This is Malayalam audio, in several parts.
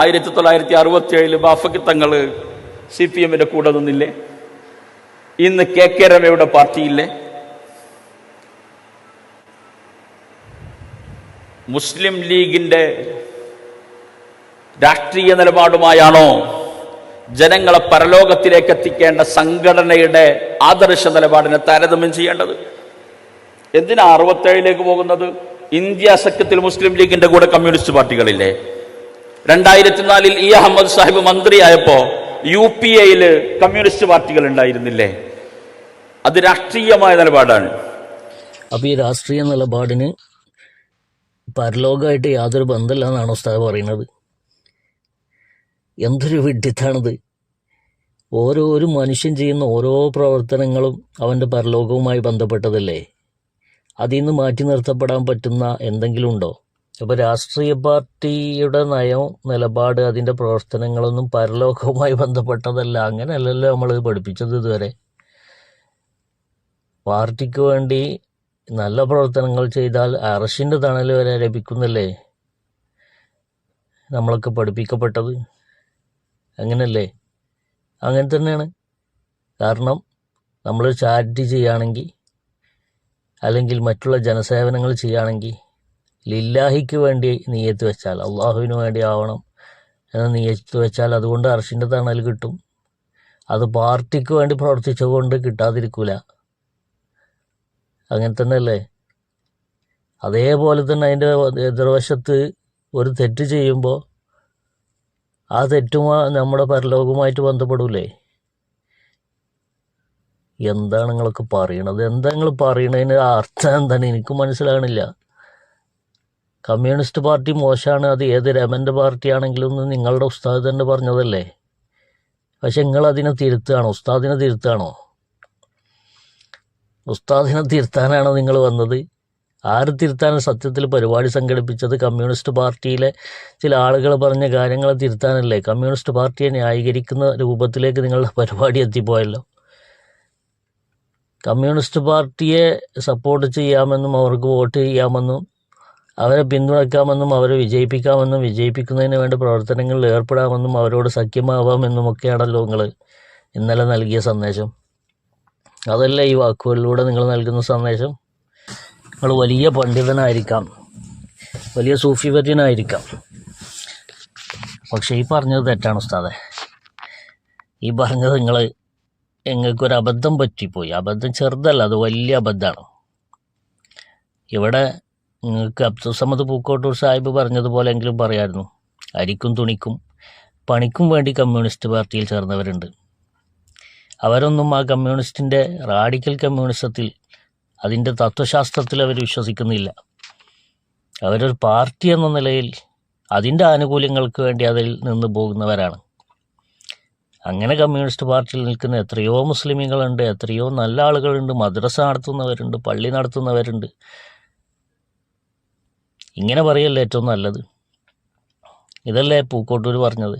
ആയിരത്തി തൊള്ളായിരത്തി അറുപത്തി ഏഴിൽ ബാഫക്ക് തങ്ങൾ സി പി എമ്മിന്റെ കൂടെ നിന്നില്ലേ? ഇന്ന് കെ കെ രമയുടെ പാർട്ടിയില്ലേ? മുസ്ലിം ലീഗിന്റെ രാഷ്ട്രീയ നിലപാടുമായാണോ ജനങ്ങളെ പരലോകത്തിലേക്ക് എത്തിക്കേണ്ട സംഘടനയുടെ ആദർശ നിലപാടിനെ താരതമ്യം ചെയ്യേണ്ടത്? എന്തിനാ അറുപത്തേഴിലേക്ക് പോകുന്നത്? ഇന്ത്യ സഖ്യത്തിൽ മുസ്ലിം ലീഗിന്റെ കൂടെ കമ്മ്യൂണിസ്റ്റ് പാർട്ടികളില്ലേ? രണ്ടായിരത്തി നാലിൽ ഇ അഹമ്മദ് സാഹിബ് മന്ത്രിയായപ്പോ യു പി എയിൽ കമ്മ്യൂണിസ്റ്റ് പാർട്ടികൾ ഉണ്ടായിരുന്നില്ലേ? അത് രാഷ്ട്രീയമായ നിലപാടാണ്. അപ്പോൾ ഈ രാഷ്ട്രീയ നിലപാടിന് പരലോകമായിട്ട് യാതൊരു ബന്ധമില്ല എന്നാണ് ഉസ്താദ് പറയുന്നത്. എന്തൊരു വിഡ്ഢിത്താണിത് ഓരോ ഒരു മനുഷ്യൻ ചെയ്യുന്ന ഓരോ പ്രവർത്തനങ്ങളും അവന്റെ പരലോകവുമായി ബന്ധപ്പെട്ടതല്ലേ? അതിൽ നിന്ന് മാറ്റി നിർത്തപ്പെടാൻ പറ്റുന്ന എന്തെങ്കിലും ഉണ്ടോ? അപ്പോൾ രാഷ്ട്രീയ പാർട്ടിയുടെ നയം നിലപാട് അതിന്റെ പ്രവർത്തനങ്ങളൊന്നും പരലോകവുമായി ബന്ധപ്പെട്ടതല്ല. അങ്ങനെയല്ലല്ലോ നമ്മൾ പഠിപ്പിച്ചത് ഇതുവരെ. പാർട്ടിക്ക് വേണ്ടി നല്ല പ്രവർത്തനങ്ങൾ ചെയ്താൽ അറഷിന്റെ തണൽ വരെ ലഭിക്കുന്നല്ലേ? നമ്മളൊക്കെ പഠിപ്പിക്കപ്പെട്ടത്. അങ്ങനല്ലേ? അങ്ങനെ തന്നെയാണ്. കാരണം നമ്മൾ ചാരിറ്റി ചെയ്യുകയാണെങ്കിൽ അല്ലെങ്കിൽ മറ്റുള്ള ജനസേവനങ്ങൾ ചെയ്യുകയാണെങ്കിൽ ലില്ലാഹിക്ക് വേണ്ടി നീയത്ത് വെച്ചാൽ അള്ളാഹുവിന് വേണ്ടി ആവണം എന്ന് നീയത്ത് വെച്ചാൽ അതുകൊണ്ട് അർഷിന്റെ തണൽ കിട്ടും. അത് പാർട്ടിക്ക് വേണ്ടി പ്രവർത്തിച്ചുകൊണ്ട് കിട്ടാതിരിക്കൂല. അങ്ങനെ തന്നെയല്ലേ? അതേപോലെ തന്നെ അതിന്റെ എതിർവശത്ത് ഒരു തെറ്റ് ചെയ്യുമ്പോൾ ആ തെറ്റുമാ നമ്മുടെ പരലോകവുമായിട്ട് ബന്ധപ്പെടൂലേ? എന്താണ് നിങ്ങളൊക്കെ പറയണത്? എന്താ നിങ്ങൾ പറയണതിന് അർത്ഥം എന്താണ് എനിക്ക് മനസ്സിലാകണില്ല. കമ്മ്യൂണിസ്റ്റ് പാർട്ടി മോശമാണ് അത് ഏത് രമന്റെ പാർട്ടിയാണെങ്കിലും എന്ന് നിങ്ങളുടെ ഉസ്താദ് തന്നെ പറഞ്ഞതല്ലേ? പക്ഷെ നിങ്ങൾ അതിനെ തിരുത്തുകയാണോ? ഉസ്താദിനെ തിരുത്തുകയാണോ? ഉസ്താദിനെ തിരുത്താനാണോ നിങ്ങൾ വന്നത്? ആര് തിരുത്താനും സത്യത്തിൽ പരിപാടി സംഘടിപ്പിച്ചത്? കമ്മ്യൂണിസ്റ്റ് പാർട്ടിയിലെ ചില ആളുകൾ പറഞ്ഞ കാര്യങ്ങളെ തിരുത്താനല്ലേ? കമ്മ്യൂണിസ്റ്റ് പാർട്ടിയെ ന്യായീകരിക്കുന്ന രൂപത്തിലേക്ക് നിങ്ങളുടെ പരിപാടി എത്തിപ്പോയല്ലോ. കമ്മ്യൂണിസ്റ്റ് പാർട്ടിയെ സപ്പോർട്ട് ചെയ്യാമെന്നും അവർക്ക് വോട്ട് ചെയ്യാമെന്നും അവരെ പിന്തുണയ്ക്കാമെന്നും അവരെ വിജയിപ്പിക്കാമെന്നും വിജയിപ്പിക്കുന്നതിന് വേണ്ട പ്രവർത്തനങ്ങളിൽ ഏർപ്പെടാമെന്നും അവരോട് സഖ്യമാവാമെന്നും ഒക്കെയാണല്ലോ നിങ്ങൾ ഇന്നലെ നൽകിയ സന്ദേശം. അതല്ല ഈ വാക്കുകളിലൂടെ നിങ്ങൾ നൽകുന്ന സന്ദേശം? നിങ്ങൾ വലിയ പണ്ഡിതനായിരിക്കാം. വലിയ സൂഫിവര്യനായിരിക്കാം. പക്ഷേ ഈ പറഞ്ഞത് തെറ്റാണ് ഉസ്താദെ. ഈ പറഞ്ഞത് നിങ്ങൾ നിങ്ങൾക്കൊരു അബദ്ധം പറ്റിപ്പോയി. അബദ്ധം ചെറുതല്ല അത് വലിയ അബദ്ധമാണ്. ഇവിടെ നിങ്ങൾക്ക് അബ്ദുസമ്മദ് പൂക്കോട്ടൂർ സാഹിബ് പറഞ്ഞതുപോലെ എങ്കിലും പറയായിരുന്നു. അരിക്കും തുണിക്കും പണിക്കും വേണ്ടി കമ്മ്യൂണിസ്റ്റ് പാർട്ടിയിൽ ചേർന്നവരുണ്ട്. അവരൊന്നും ആ കമ്മ്യൂണിസ്റ്റിന്റെ റാഡിക്കൽ കമ്മ്യൂണിസത്തിൽ അതിന്റെ തത്വശാസ്ത്രത്തിൽ അവർ വിശ്വസിക്കുന്നില്ല. അവരൊരു പാർട്ടി എന്ന നിലയിൽ അതിന്റെ ആനുകൂല്യങ്ങൾക്ക് വേണ്ടി അതിൽ നിന്ന് പോകുന്നവരാണ്. അങ്ങനെ കമ്മ്യൂണിസ്റ്റ് പാർട്ടിയിൽ നിൽക്കുന്ന എത്രയോ മുസ്ലിമുകളുണ്ട് എത്രയോ നല്ല ആളുകളുണ്ട് മദ്രസ നടത്തുന്നവരുണ്ട് പള്ളി നടത്തുന്നവരുണ്ട്. ഇങ്ങനെ പറയല്ലേ ഏറ്റവും നല്ലത്. ഇതല്ലേ പൂക്കോട്ടൂർ പറഞ്ഞത്.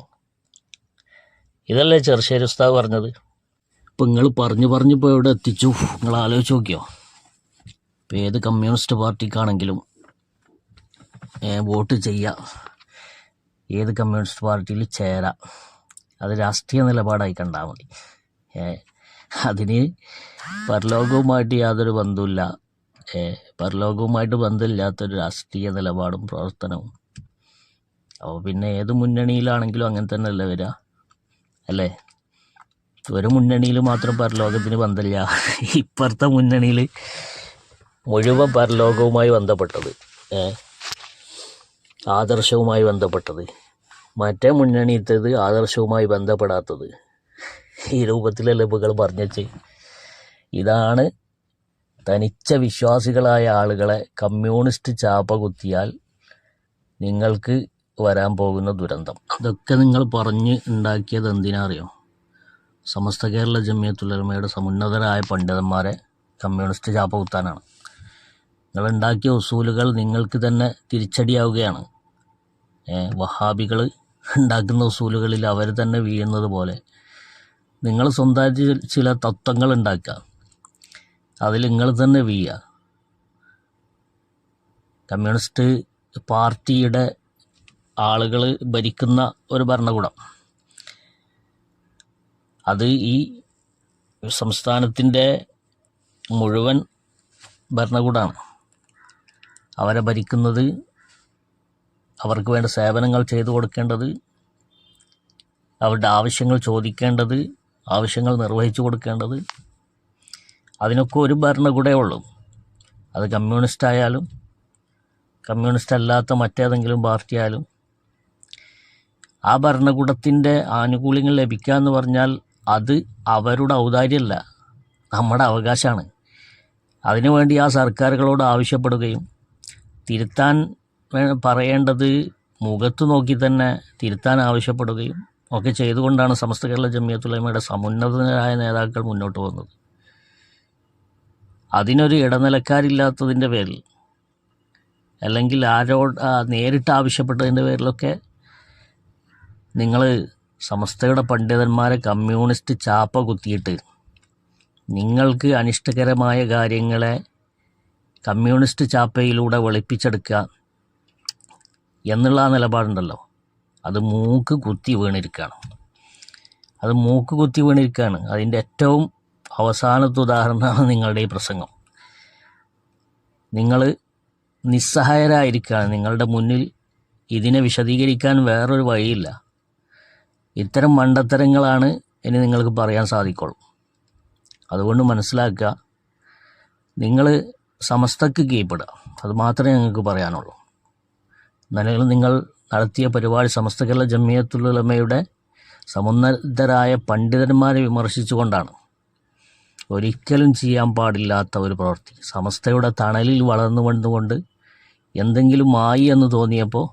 ഇതല്ലേ ചെറുശ്ശേരി ഉസ്താവ് പറഞ്ഞത്. ഇപ്പം നിങ്ങൾ പറഞ്ഞു പറഞ്ഞു ഇപ്പോൾ എത്തിച്ചു? നിങ്ങൾ ആലോചിച്ച് നോക്കിയോ? ഇപ്പം ഏത് കമ്മ്യൂണിസ്റ്റ് പാർട്ടിക്കാണെങ്കിലും വോട്ട് ചെയ്യാം. ഏത് കമ്മ്യൂണിസ്റ്റ് പാർട്ടിയിൽ ചേരാം. അത് രാഷ്ട്രീയ നിലപാടായി കണ്ടാൽ മതി. അതിന് പരലോകവുമായിട്ട് യാതൊരു ബന്ധവുമില്ല. ഏ, പരലോകവുമായിട്ട് ബന്ധമില്ലാത്തൊരു രാഷ്ട്രീയ നിലപാടും പ്രവർത്തനവും. അപ്പോൾ പിന്നെ ഏത് മുന്നണിയിലാണെങ്കിലും അങ്ങനെ തന്നെ അല്ലേ വരിക? അല്ലേ? ഒരു മുന്നണിയിൽ മാത്രം പരലോകത്തിന് ബന്ധമില്ല. ഇപ്പുറത്തെ മുന്നണിയിൽ മുഴുവൻ പരലോകവുമായി ബന്ധപ്പെട്ടത് ആദർശവുമായി ബന്ധപ്പെട്ടത്. മറ്റേ മുന്നണിയത്തേത് ആദർശവുമായി ബന്ധപ്പെടാത്തത്. ഈ രൂപത്തിലല്ലേ ഇപ്പോൾ പറഞ്ഞു വെച്ച് ഇതാണ് തനിച്ച വിശ്വാസികളായ ആളുകളെ കമ്മ്യൂണിസ്റ്റ് ചാപ്പ കുത്തിയാൽ നിങ്ങൾക്ക് വരാൻ പോകുന്ന ദുരന്തം. അതൊക്കെ നിങ്ങൾ പറഞ്ഞ് ഉണ്ടാക്കിയത് എന്തിനാ അറിയോ? സമസ്ത കേരള ജമിയത്തുലമയുടെ സമുന്നതരായ പണ്ഡിതന്മാരെ കമ്മ്യൂണിസ്റ്റ് ചാപ്പ കുത്താനാണ്. നിങ്ങൾ ഉണ്ടാക്കിയ ഉസൂലുകൾ നിങ്ങൾക്ക് തന്നെ തിരിച്ചടിയാവുകയാണ്. വഹാബികൾ ഉണ്ടാക്കുന്ന ഉസൂലുകളിൽ അവർ തന്നെ വീഴുന്നത് പോലെ നിങ്ങൾ സ്വന്തമായിട്ട് ചില തത്വങ്ങൾ ഉണ്ടാക്കുക. അതിൽ നിങ്ങൾ തന്നെ വീഴുക. കമ്മ്യൂണിസ്റ്റ് പാർട്ടിയുടെ ആളുകൾ ഭരിക്കുന്ന ഒരു ഭരണകൂടം. അത് ഈ സംസ്ഥാനത്തിന്റെ മുഴുവൻ ഭരണകൂടമാണ് അവരെ ഭരിക്കുന്നത് അവർക്ക് വേണ്ട സേവനങ്ങൾ ചെയ്തു കൊടുക്കേണ്ടത് അവരുടെ ആവശ്യങ്ങൾ ചോദിക്കേണ്ടത് ആവശ്യങ്ങൾ നിർവഹിച്ചു കൊടുക്കേണ്ടത് അതിനൊക്കെ ഒരു ഭരണകൂടമേ ഉള്ളൂ. അത് കമ്മ്യൂണിസ്റ്റ് ആയാലും കമ്മ്യൂണിസ്റ്റ് അല്ലാത്ത മറ്റേതെങ്കിലും പാർട്ടി ആയാലും ആ ഭരണകൂടത്തിന്റെ ആനുകൂല്യങ്ങൾ ലഭിക്കുക എന്ന് പറഞ്ഞാൽ അത് അവരുടെ ഔദാര്യമല്ല നമ്മുടെ അവകാശമാണ്. അതിനുവേണ്ടി ആ സർക്കാരുകളോട് ആവശ്യപ്പെടുകയും തിരുത്താൻ പറയേണ്ടത് മുഖത്ത് നോക്കി തന്നെ തിരുത്താൻ ആവശ്യപ്പെടുകയും ഒക്കെ ചെയ്തുകൊണ്ടാണ് സമസ്ത കേരള ജമിയത്തുലമയുടെ സമുന്നതരായ നേതാക്കൾ മുന്നോട്ട് പോകുന്നത്. അതിനൊരു ഇടനിലക്കാരില്ലാത്തതിന്റെ പേരിൽ അല്ലെങ്കിൽ ആരോ നേരിട്ട് ആവശ്യപ്പെട്ടതിന്റെ പേരിലൊക്കെ നിങ്ങൾ സമസ്തയുടെ പണ്ഡിതന്മാരെ കമ്മ്യൂണിസ്റ്റ് ചാപ്പ കുത്തിയിട്ട് നിങ്ങൾക്ക് അനിഷ്ടകരമായ കാര്യങ്ങളെ കമ്മ്യൂണിസ്റ്റ് ചാപ്പയിലൂടെ വെളുപ്പിച്ചെടുക്കുക എന്നുള്ള ആ നിലപാടുണ്ടല്ലോ. അത് മൂക്ക് കുത്തി വീണിരിക്കുകയാണ്. അത് മൂക്ക് കുത്തി വീണിരിക്കുകയാണ്. അതിന്റെ ഏറ്റവും അവസാനത്തെ ഉദാഹരണമാണ് നിങ്ങളുടെ ഈ പ്രസംഗം. നിങ്ങൾ നിസ്സഹായരായിരിക്കുകയാണ് നിങ്ങളുടെ മുന്നിൽ ഇതിനെ വിശദീകരിക്കാൻ വേറൊരു വഴിയില്ല. ഇത്തരം മണ്ടത്തരങ്ങളാണ് ഇനി നിങ്ങൾക്ക് പറയാൻ സാധിക്കുള്ളൂ. അതുകൊണ്ട് മനസ്സിലാക്കുക നിങ്ങൾ സമസ്തക്ക് കീഴ്പ്പെടുക. അത് മാത്രമേ ഞങ്ങൾക്ക് പറയാനുള്ളൂ. നിലവിൽ നിങ്ങൾ നടത്തിയ പരിപാടി സമസ്ത കേരള ജമിയത്തുലമയുടെ സമുന്നതരായ പണ്ഡിതന്മാരെ വിമർശിച്ചുകൊണ്ടാണ്. ഒരിക്കലും ചെയ്യാൻ പാടില്ലാത്ത ഒരു പ്രവൃത്തി. സമസ്തയുടെ തണലിൽ വളർന്നു വന്നുകൊണ്ട് എന്തെങ്കിലും ആയി എന്ന് തോന്നിയപ്പോൾ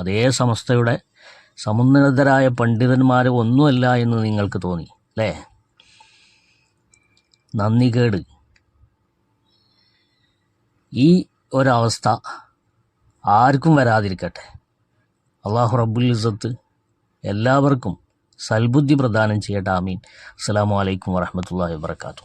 അതേ സമസ്തയുടെ സമുന്നതരായ പണ്ഡിതന്മാർ ഒന്നുമല്ല എന്ന് നിങ്ങൾക്ക് തോന്നി അല്ലേ? നന്ദികേട് ഈ ഒരവസ്ഥ ആർക്കും വരാതിരിക്കട്ടെ. അള്ളാഹു റബ്ബുൽ ഇസത്ത് എല്ലാവർക്കും സൽബുദ്ധി പ്രദാനം ചെയ്യട്ടെ. ആമീൻ. അസ്സാം വലൈക്കും വാഹമത്തല്ലാ വാബർക്കാത്തു